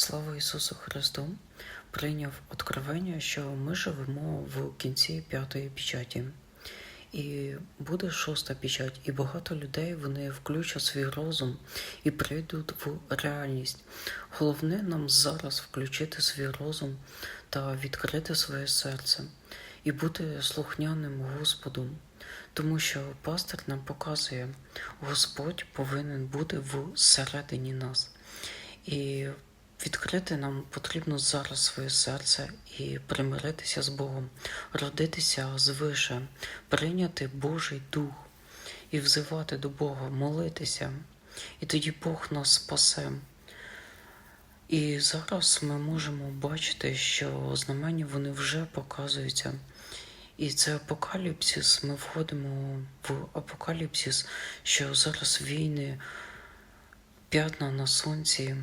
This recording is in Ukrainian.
Слава Ісусу Христу! Прийняв откровення, що ми живемо в кінці п'ятої печаті. І буде шоста печать, і багато людей вони включать свій розум і прийдуть в реальність. Головне нам зараз включити свій розум та відкрити своє серце і бути слухняним Господу, тому що пастир нам показує, Господь повинен бути всередині нас. І відкрити нам потрібно зараз своє серце і примиритися з Богом, родитися звише, прийняти Божий Дух і взивати до Бога, молитися. І тоді Бог нас спасе. І зараз ми можемо бачити, що знамення вони вже показуються. І це апокаліпсис. Ми входимо в апокаліпсис, що зараз війни, п'ятна на сонці,